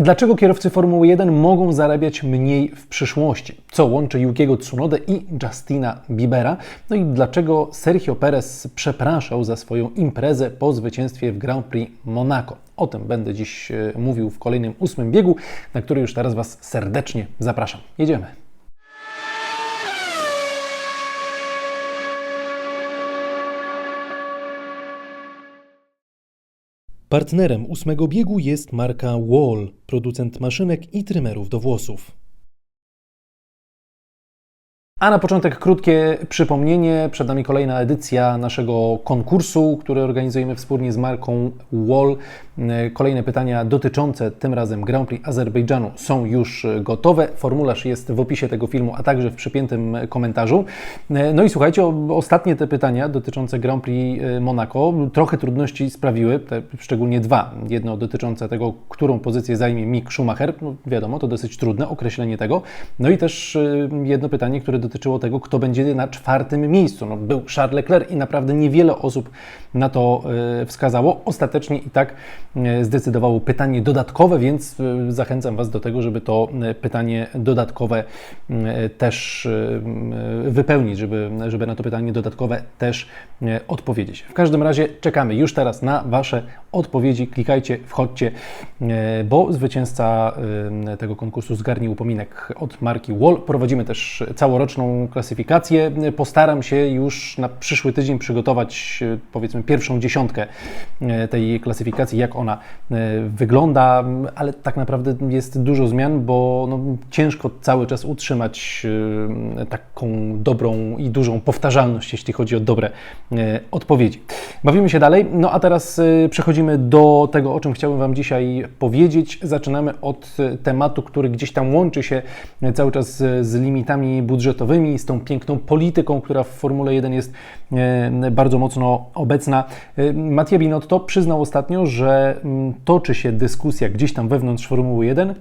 Dlaczego kierowcy Formuły 1 mogą zarabiać mniej w przyszłości? Co łączy Yukiego Tsunodę i Justina Biebera? No i dlaczego Sergio Perez przepraszał za swoją imprezę po zwycięstwie w Grand Prix Monaco? O tym będę dziś e, mówił w kolejnym ósmym biegu, na który już teraz Was serdecznie zapraszam. Jedziemy. Partnerem ósmego biegu jest marka Wall, producent maszynek i trymerów do włosów. A na początek krótkie przypomnienie. Przed nami kolejna edycja naszego konkursu, który organizujemy wspólnie z marką Wall. Kolejne pytania dotyczące tym razem Grand Prix Azerbejdżanu są już gotowe. Formularz jest w opisie tego filmu, a także w przypiętym komentarzu. No i słuchajcie, ostatnie te pytania dotyczące Grand Prix Monaco trochę trudności sprawiły, szczególnie dwa. Jedno dotyczące tego, którą pozycję zajmie Mick Schumacher. No wiadomo, to dosyć trudne określenie tego. No i też jedno pytanie, które dotyczyło tego, kto będzie na czwartym miejscu. No, był Charles Leclerc i naprawdę niewiele osób na to wskazało. Ostatecznie i tak zdecydowało pytanie dodatkowe, więc zachęcam Was do tego, żeby to pytanie dodatkowe też wypełnić, żeby, żeby na to pytanie dodatkowe też odpowiedzieć. W każdym razie czekamy już teraz na Wasze odpowiedzi. Klikajcie, wchodźcie, bo zwycięzca tego konkursu zgarnie upominek od marki Wall. Prowadzimy też całoroczną klasyfikację. Postaram się już na przyszły tydzień przygotować powiedzmy pierwszą dziesiątkę tej klasyfikacji, jak ona wygląda, ale tak naprawdę jest dużo zmian, bo no, ciężko cały czas utrzymać taką dobrą i dużą powtarzalność, jeśli chodzi o dobre odpowiedzi. Bawimy się dalej, no a teraz przechodzimy do tego, o czym chciałbym Wam dzisiaj powiedzieć. Zaczynamy od tematu, który gdzieś tam łączy się cały czas z limitami budżetowymi, z tą piękną polityką, która w Formule 1 jest bardzo mocno obecna. Mattia Binotto przyznał ostatnio, że toczy się dyskusja gdzieś tam wewnątrz Formuły 1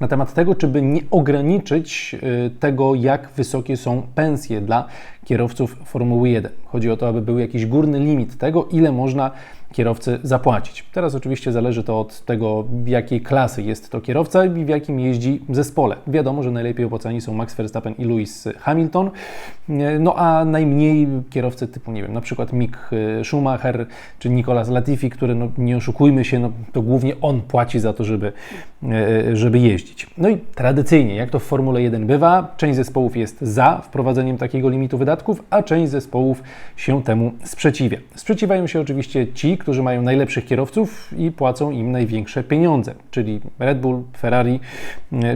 na temat tego, czy by nie ograniczyć tego, jak wysokie są pensje dla kierowców Formuły 1. Chodzi o to, aby był jakiś górny limit tego, ile można kierowcy zapłacić. Teraz oczywiście zależy to od tego, jakiej klasy jest to kierowca i w jakim jeździ zespole. Wiadomo, że najlepiej opłacani są Max Verstappen i Lewis Hamilton, no a najmniej kierowcy typu, nie wiem, na przykład Mick Schumacher czy Nicolas Latifi, który, no, nie oszukujmy się, no, to głównie on płaci za to, żeby, żeby jeździć. No i tradycyjnie, jak to w Formule 1 bywa, część zespołów jest za wprowadzeniem takiego limitu wydatków, a część zespołów się temu sprzeciwia. Sprzeciwiają się oczywiście ci, którzy mają najlepszych kierowców i płacą im największe pieniądze, czyli Red Bull, Ferrari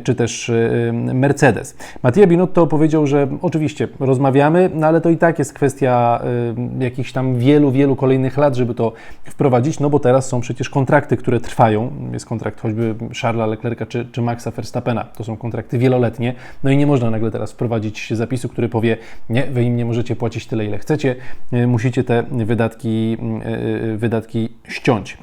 czy też Mercedes. Mattia Binotto powiedział, że oczywiście rozmawiamy, no ale to i tak jest kwestia jakichś tam wielu, wielu kolejnych lat, żeby to wprowadzić, no bo teraz są przecież kontrakty, które trwają. Jest kontrakt choćby Charlesa Leclerca czy, czy Maxa Verstappena. To są kontrakty wieloletnie, no i nie można nagle teraz wprowadzić zapisu, który powie, nie, wy im nie możecie płacić tyle, ile chcecie, musicie te wydatki wydać wydatki ściąć.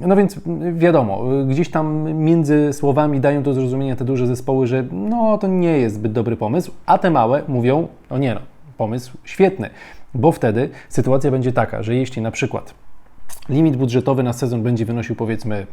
No więc wiadomo, gdzieś tam między słowami dają do zrozumienia te duże zespoły, że no to nie jest zbyt dobry pomysł, a te małe mówią, no nie no, pomysł świetny, bo wtedy sytuacja będzie taka, że jeśli na przykład limit budżetowy na sezon będzie wynosił powiedzmy,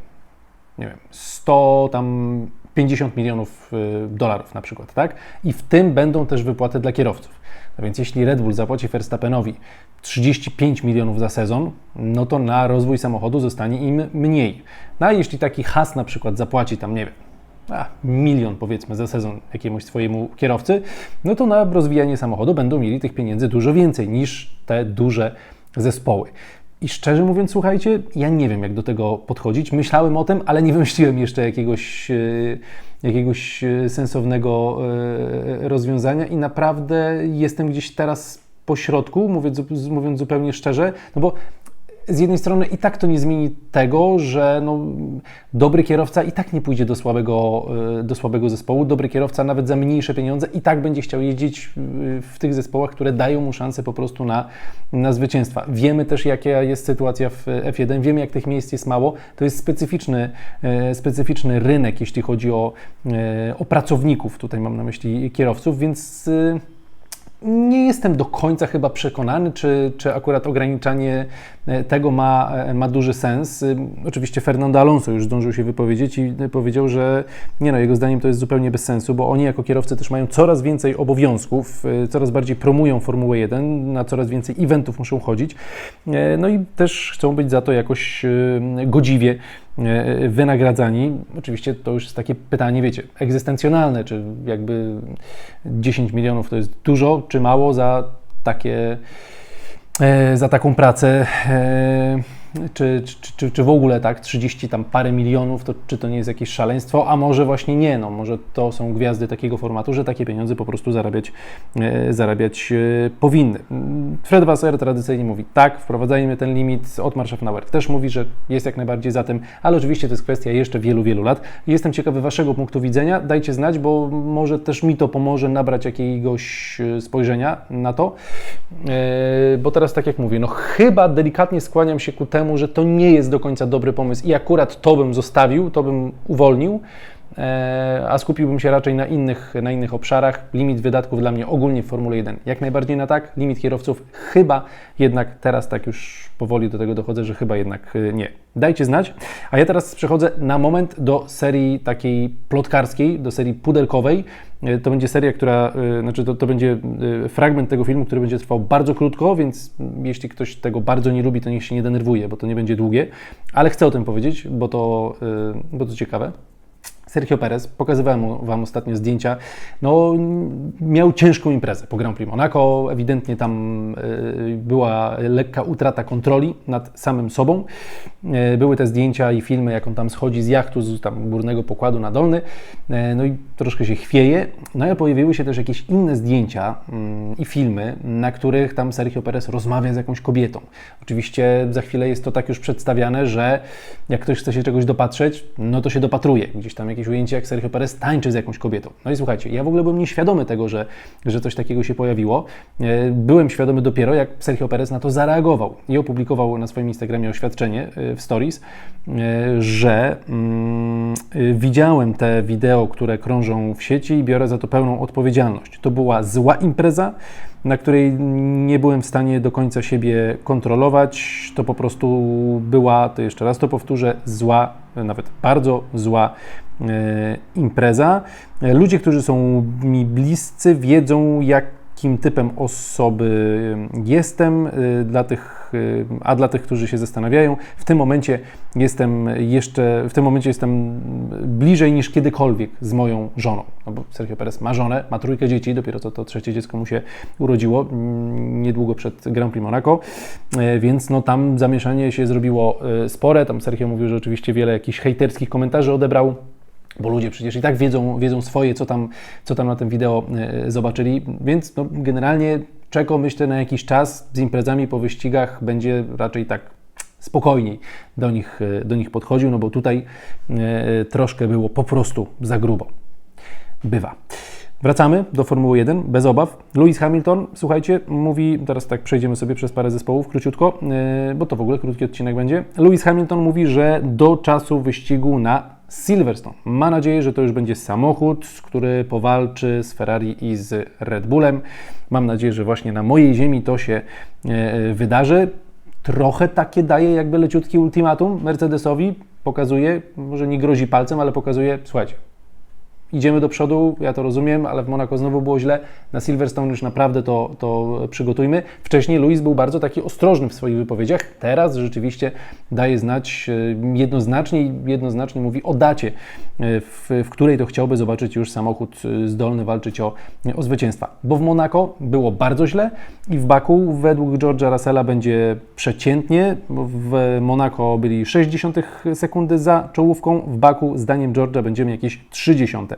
nie wiem, 100 tam 50 milionów dolarów na przykład, tak? I w tym będą też wypłaty dla kierowców. No więc jeśli Red Bull zapłaci Verstappenowi 35 milionów za sezon, no to na rozwój samochodu zostanie im mniej. No a jeśli taki has na przykład zapłaci tam, nie wiem, a, milion powiedzmy za sezon jakiemuś swojemu kierowcy, no to na rozwijanie samochodu będą mieli tych pieniędzy dużo więcej niż te duże zespoły. I szczerze mówiąc, słuchajcie, ja nie wiem, jak do tego podchodzić. Myślałem o tym, ale nie wymyśliłem jeszcze jakiegoś, jakiegoś sensownego rozwiązania i naprawdę jestem gdzieś teraz po środku, mówiąc, mówiąc zupełnie szczerze, no bo z jednej strony i tak to nie zmieni tego, że no, dobry kierowca i tak nie pójdzie do słabego, do słabego zespołu. Dobry kierowca nawet za mniejsze pieniądze i tak będzie chciał jeździć w tych zespołach, które dają mu szansę po prostu na, na zwycięstwa. Wiemy też, jaka jest sytuacja w F1, wiemy, jak tych miejsc jest mało. To jest specyficzny, specyficzny rynek, jeśli chodzi o, o pracowników. Tutaj mam na myśli kierowców, więc nie jestem do końca chyba przekonany, czy, czy akurat ograniczanie tego ma, ma duży sens. Oczywiście Fernando Alonso już zdążył się wypowiedzieć i powiedział, że nie no, jego zdaniem to jest zupełnie bez sensu, bo oni jako kierowcy też mają coraz więcej obowiązków, coraz bardziej promują Formułę 1, na coraz więcej eventów muszą chodzić, no i też chcą być za to jakoś godziwie E, wynagradzani. Oczywiście to już jest takie pytanie, wiecie, egzystencjonalne, czy jakby 10 milionów to jest dużo, czy mało za takie e, za taką pracę e, czy, czy, czy, czy w ogóle tak, 30 tam parę milionów, to czy to nie jest jakieś szaleństwo, a może właśnie nie, no może to są gwiazdy takiego formatu, że takie pieniądze po prostu zarabiać, e, zarabiać e, powinny. Fred Wasser tradycyjnie mówi, tak, wprowadzajmy ten limit, Otmar Schaffnauer też mówi, że jest jak najbardziej za tym, ale oczywiście to jest kwestia jeszcze wielu, wielu lat. Jestem ciekawy Waszego punktu widzenia, dajcie znać, bo może też mi to pomoże nabrać jakiegoś e, spojrzenia na to, e, bo teraz tak jak mówię, no chyba delikatnie skłaniam się ku temu, temu, że to nie jest do końca dobry pomysł i akurat to bym zostawił, to bym uwolnił, a skupiłbym się raczej na innych, na innych obszarach. Limit wydatków dla mnie ogólnie w Formule 1 jak najbardziej na tak, limit kierowców chyba jednak teraz tak już powoli do tego dochodzę, że chyba jednak e, nie. Dajcie znać. A ja teraz przechodzę na moment do serii takiej plotkarskiej, do serii pudelkowej. E, to będzie seria, która, e, znaczy to, to będzie fragment tego filmu, który będzie trwał bardzo krótko, więc jeśli ktoś tego bardzo nie lubi, to niech się nie denerwuje, bo to nie będzie długie, ale chcę o tym powiedzieć, bo to, bo to ciekawe. Sergio Perez, pokazywałem Wam ostatnio zdjęcia, no miał ciężką imprezę po Grand Prix Monaco, ewidentnie tam y, była lekka utrata kontroli nad samym sobą. Y, były te zdjęcia i filmy, jak on tam schodzi z jachtu, z tam górnego pokładu na dolny, y, no i troszkę się chwieje. No ale pojawiły się też jakieś inne zdjęcia mm, i filmy, na których tam Sergio Perez rozmawia z jakąś kobietą. Oczywiście za chwilę jest to tak już przedstawiane, że jak ktoś chce się czegoś dopatrzeć, no to się dopatruje. Gdzieś tam jakieś ujęcie, jak Sergio Perez tańczy z jakąś kobietą. No i słuchajcie, ja w ogóle byłem nieświadomy tego, że, że coś takiego się pojawiło. E, byłem świadomy dopiero, jak Sergio Perez na to zareagował i opublikował na swoim Instagramie oświadczenie e, w stories, e, że mm, widziałem te wideo, które krążą w sieci i biorę za to pełną odpowiedzialność. To była zła impreza, na której nie byłem w stanie do końca siebie kontrolować. To po prostu była, to jeszcze raz to powtórzę, zła, nawet bardzo zła e, impreza. Ludzie, którzy są mi bliscy, wiedzą, jak jakim typem osoby jestem, y, dla tych, y, a dla tych, którzy się zastanawiają, w tym momencie jestem jeszcze, w tym momencie jestem bliżej niż kiedykolwiek z moją żoną. No bo Sergio Perez ma żonę, ma trójkę dzieci, dopiero co to trzecie dziecko mu się urodziło, mm, niedługo przed Grand Prix Monaco, e, więc no tam zamieszanie się zrobiło e, spore, tam Sergio mówił, że oczywiście wiele jakichś hejterskich komentarzy odebrał, bo ludzie przecież i tak wiedzą, wiedzą swoje, co tam, co tam na tym wideo e, zobaczyli, więc no, generalnie czeko myślę na jakiś czas z imprezami po wyścigach będzie raczej tak spokojniej do nich, e, do nich podchodził, no bo tutaj e, troszkę było po prostu za grubo. Bywa. Wracamy do Formuły 1, bez obaw. Lewis Hamilton, słuchajcie, mówi, teraz tak przejdziemy sobie przez parę zespołów króciutko, bo to w ogóle krótki odcinek będzie. Lewis Hamilton mówi, że do czasu wyścigu na Silverstone. Ma nadzieję, że to już będzie samochód, który powalczy z Ferrari i z Red Bullem. Mam nadzieję, że właśnie na mojej ziemi to się e, wydarzy. Trochę takie daje jakby leciutki ultimatum Mercedesowi. Pokazuje, może nie grozi palcem, ale pokazuje, słuchajcie, idziemy do przodu, ja to rozumiem, ale w Monaco znowu było źle. Na Silverstone już naprawdę to, to przygotujmy. Wcześniej Luis był bardzo taki ostrożny w swoich wypowiedziach. Teraz rzeczywiście daje znać e, jednoznacznie jednoznacznie mówi o dacie, e, w, w, której to chciałby zobaczyć już samochód e, zdolny walczyć o, o zwycięstwa. Bo w Monaco było bardzo źle i w Baku według George'a Russella będzie przeciętnie. W Monaco byli 60 sekundy za czołówką, w Baku zdaniem George'a będziemy jakieś 30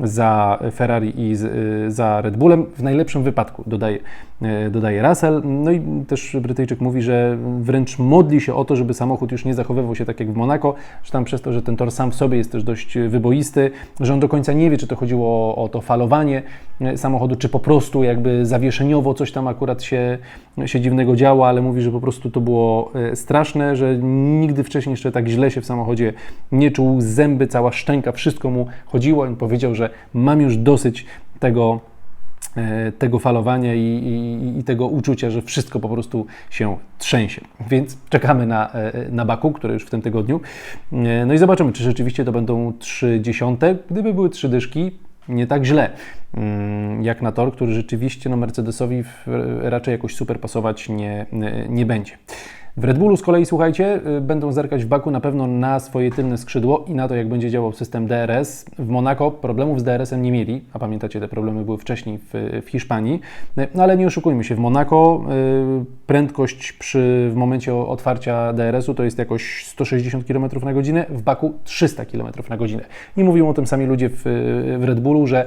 za Ferrari i za Red Bullem. W najlepszym wypadku dodaje, e, dodaje Russell. No i też Brytyjczyk mówi, że wręcz modli się o to, żeby samochód już nie zachowywał się tak jak w Monaco, że tam przez to, że ten tor sam w sobie jest też dość wyboisty, że on do końca nie wie, czy to chodziło o, o to falowanie samochodu, czy po prostu jakby zawieszeniowo coś tam akurat się, się dziwnego działo, ale mówi, że po prostu to było straszne, że nigdy wcześniej jeszcze tak źle się w samochodzie nie czuł, zęby, cała szczęka, wszystko mu chodziło. On powiedział, że mam już dosyć tego e, tego falowania i, i, i, tego uczucia, że wszystko po prostu się trzęsie. Więc czekamy na, e, na Baku, który już w tym tygodniu. E, no i zobaczymy, czy rzeczywiście to będą trzy dziesiąte. Gdyby były trzy dyszki, nie tak źle mm, jak na tor, który rzeczywiście no, Mercedesowi raczej jakoś super pasować nie, nie będzie. W Red Bullu z kolei, słuchajcie, y, będą zerkać w Baku na pewno na swoje tylne skrzydło i na to, jak będzie działał system DRS. W Monako problemów z DRS-em nie mieli, a pamiętacie, te problemy były wcześniej w, w Hiszpanii. No ale nie oszukujmy się, w Monako y, prędkość przy, w momencie otwarcia DRS-u to jest jakoś 160 km na godzinę, w Baku 300 km na godzinę. I mówią o tym sami ludzie w, w Red Bullu, że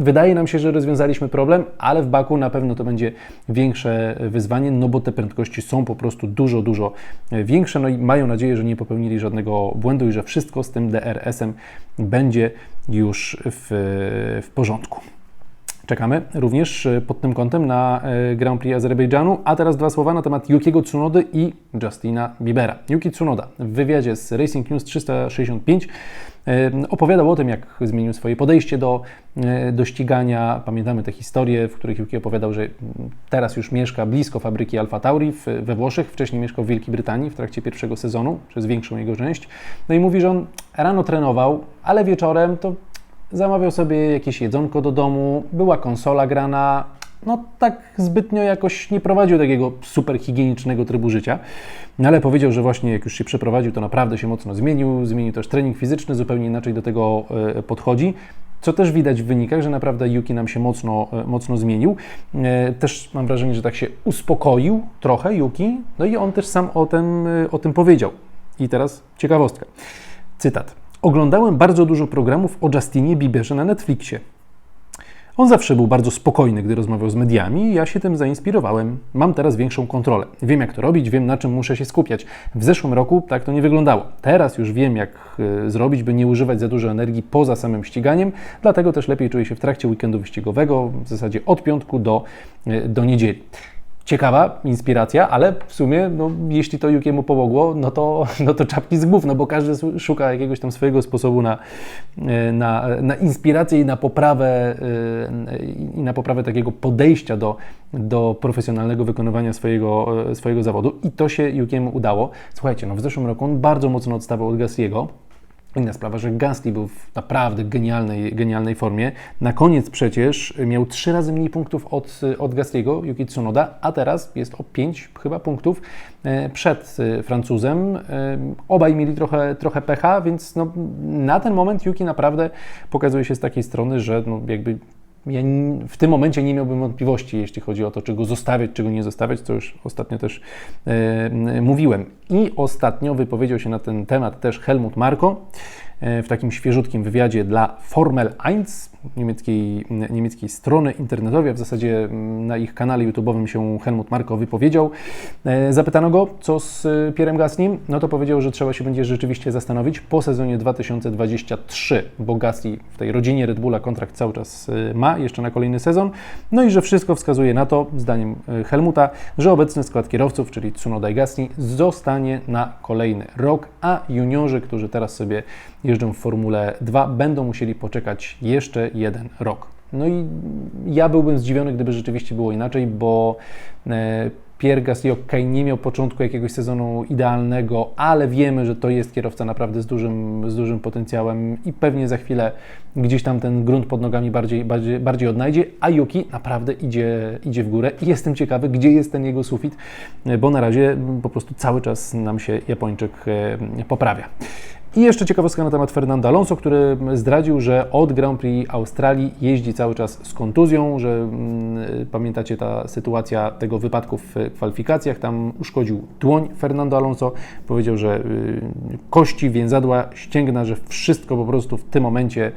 Wydaje nam się, że rozwiązaliśmy problem, ale w Baku na pewno to będzie większe wyzwanie, no bo te prędkości są po prostu dużo, dużo większe. No i mają nadzieję, że nie popełnili żadnego błędu i że wszystko z tym DRS-em będzie już w, w porządku. Czekamy również pod tym kątem na e, Grand Prix Azerbejdżanu. A teraz dwa słowa na temat Yukiego Tsunody i Justina Biebera. Yuki Tsunoda w wywiadzie z Racing News 365 Opowiadał o tym, jak zmienił swoje podejście do, e, do ścigania. Pamiętamy te historie, w których Yuki opowiadał, że teraz już mieszka blisko fabryki Alfa Tauri we Włoszech. Wcześniej mieszkał w Wielkiej Brytanii w trakcie pierwszego sezonu, przez większą jego część. No i mówi, że on rano trenował, ale wieczorem to zamawiał sobie jakieś jedzonko do domu, była konsola grana, no tak zbytnio jakoś nie prowadził takiego super higienicznego trybu życia, no, ale powiedział, że właśnie jak już się przeprowadził, to naprawdę się mocno zmienił, zmienił też trening fizyczny, zupełnie inaczej do tego e, podchodzi. Co też widać w wynikach, że naprawdę Yuki nam się mocno, e, mocno zmienił. E, też mam wrażenie, że tak się uspokoił trochę Yuki, no i on też sam o tym, o tym powiedział. I teraz ciekawostka. Cytat. Oglądałem bardzo dużo programów o Justinie Bieberze na Netflixie. On zawsze był bardzo spokojny, gdy rozmawiał z mediami i ja się tym zainspirowałem. Mam teraz większą kontrolę. Wiem, jak to robić, wiem, na czym muszę się skupiać. W zeszłym roku tak to nie wyglądało. Teraz już wiem, jak y, zrobić, by nie używać za dużo energii poza samym ściganiem, dlatego też lepiej czuję się w trakcie weekendu wyścigowego, w zasadzie od piątku do, y, do niedzieli ciekawa inspiracja, ale w sumie, no, jeśli to Jukiemu pomogło, no to, no to czapki z głów, no bo każdy szuka jakiegoś tam swojego sposobu na, e, na, na inspirację i na poprawę e, i na poprawę takiego podejścia do, do profesjonalnego wykonywania swojego, e, swojego zawodu i to się Jukiemu udało. Słuchajcie, no w zeszłym roku on bardzo mocno odstawał od Gassiego, Inna sprawa, że Gasly był w naprawdę genialnej, genialnej formie. Na koniec przecież miał trzy razy mniej punktów od, od Gasly'ego, Yuki Tsunoda, a teraz jest o pięć chyba punktów e, przed e, Francuzem. E, obaj mieli trochę, trochę pecha, więc no, na ten moment Yuki naprawdę pokazuje się z takiej strony, że no, jakby ja w tym momencie nie miałbym wątpliwości, jeśli chodzi o to, czy go zostawiać, czy go nie zostawiać, co już ostatnio też e, mówiłem. I ostatnio wypowiedział się na ten temat też Helmut Marko w takim świeżutkim wywiadzie dla Formel 1 niemieckiej, niemieckiej strony internetowej, a w zasadzie mm, na ich kanale YouTube'owym się Helmut Marko wypowiedział. E, zapytano go, co z e, Pierrem Gaslim, no to powiedział, że trzeba się będzie rzeczywiście zastanowić po sezonie 2023, bo Gasly w tej rodzinie Red Bulla kontrakt cały czas e, ma, jeszcze na kolejny sezon, no i że wszystko wskazuje na to, zdaniem Helmuta, że obecny skład kierowców, czyli Tsunoda i Gasly, zostanie na kolejny rok, a juniorzy, którzy teraz sobie jeżdżą w Formule 2, będą musieli poczekać jeszcze jeden rok. No i ja byłbym zdziwiony, gdyby rzeczywiście było inaczej, bo e, Pierre Gasly nie miał początku jakiegoś sezonu idealnego, ale wiemy, że to jest kierowca naprawdę z dużym, z dużym potencjałem i pewnie za chwilę gdzieś tam ten grunt pod nogami bardziej, bardziej, bardziej odnajdzie, a Yuki naprawdę idzie, idzie w górę i jestem ciekawy, gdzie jest ten jego sufit, bo na razie po prostu cały czas nam się Japończyk e, poprawia. I jeszcze ciekawostka na temat Fernanda Alonso, który zdradził, że od Grand Prix Australii jeździ cały czas z kontuzją, że mm, pamiętacie ta sytuacja tego wypadku w kwalifikacjach, tam uszkodził dłoń Fernando Alonso, powiedział, że y, kości, więzadła, ścięgna, że wszystko po prostu w tym momencie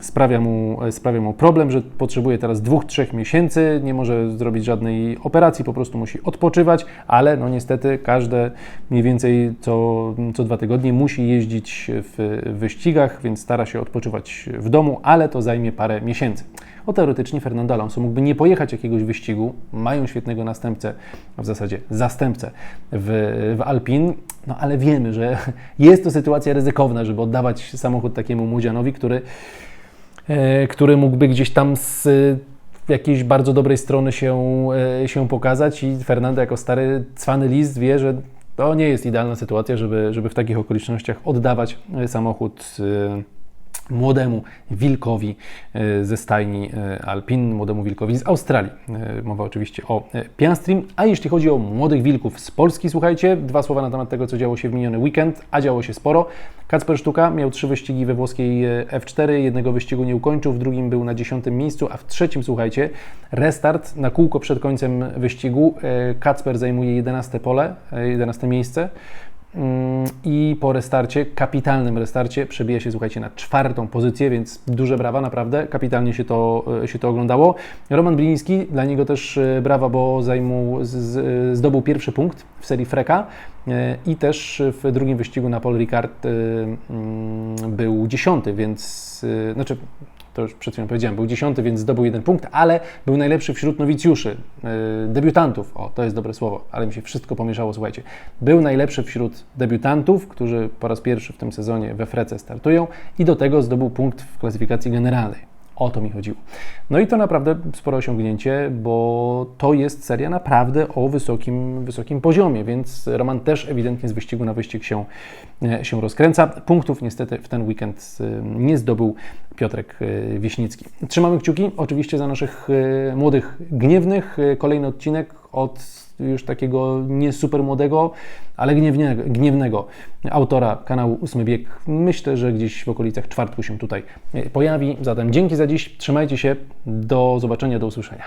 sprawia mu, sprawia mu problem, że potrzebuje teraz dwóch, trzech miesięcy, nie może zrobić żadnej operacji, po prostu musi odpoczywać, ale no niestety każde mniej więcej co, co dwa tygodnie musi jeździć w wyścigach, więc stara się odpoczywać w domu, ale to zajmie parę miesięcy. O teoretycznie Fernando Alonso mógłby nie pojechać jakiegoś wyścigu, mają świetnego następcę, w zasadzie zastępcę w, w Alpin, no ale wiemy, że jest to sytuacja ryzykowna, żeby oddawać samochód takiemu młodzianowi, który E, który mógłby gdzieś tam z, jakiejś bardzo dobrej strony się, e, się pokazać i Fernando jako stary cwany list wie, że to nie jest idealna sytuacja, żeby, żeby w takich okolicznościach oddawać e, samochód e, młodemu wilkowi e, ze stajni e, Alpin, młodemu wilkowi z Australii. E, Mowa oczywiście o Piastrim. A jeśli chodzi o młodych wilków z Polski, słuchajcie, dwa słowa na temat tego, co działo się w miniony weekend, a działo się sporo. Kacper Sztuka miał trzy wyścigi we włoskiej e, F4, jednego wyścigu nie ukończył, w drugim był na dziesiątym miejscu, a w trzecim, słuchajcie, restart na kółko przed końcem wyścigu. Kacper zajmuje 11 pole, e, 11 miejsce. Mm, I po restarcie, kapitalnym restarcie, przebija się, słuchajcie, na czwartą pozycję, więc duże brawa, naprawdę, kapitalnie się to, e, się to oglądało. Roman Bliński, dla niego też e, brawa, bo zajmu, z, z, zdobył pierwszy punkt w serii Freka e, i też w drugim wyścigu na Paul Ricard e, mm, był dziesiąty, więc, e, znaczy to już przed chwilą powiedziałem, był dziesiąty, więc zdobył jeden punkt, ale był najlepszy wśród nowicjuszy, yy, debiutantów, o to jest dobre słowo, ale mi się wszystko pomieszało, słuchajcie. Był najlepszy wśród debiutantów, którzy po raz pierwszy w tym sezonie we Frece startują i do tego zdobył punkt w klasyfikacji generalnej. O to mi chodziło. No i to naprawdę spore osiągnięcie, bo to jest seria naprawdę o wysokim, wysokim poziomie, więc Roman też ewidentnie z wyścigu na wyścig się, e, się rozkręca. Punktów niestety w ten weekend e, nie zdobył Piotrek e, Wiśnicki. Trzymamy kciuki oczywiście za naszych młodych gniewnych. Kolejny odcinek od już takiego nie super młodego, ale gniewnego, gniewnego autora kanału Ósmy Bieg. Myślę, że gdzieś w okolicach czwartku się tutaj pojawi. Zatem dzięki za dziś, trzymajcie się, do zobaczenia, do usłyszenia.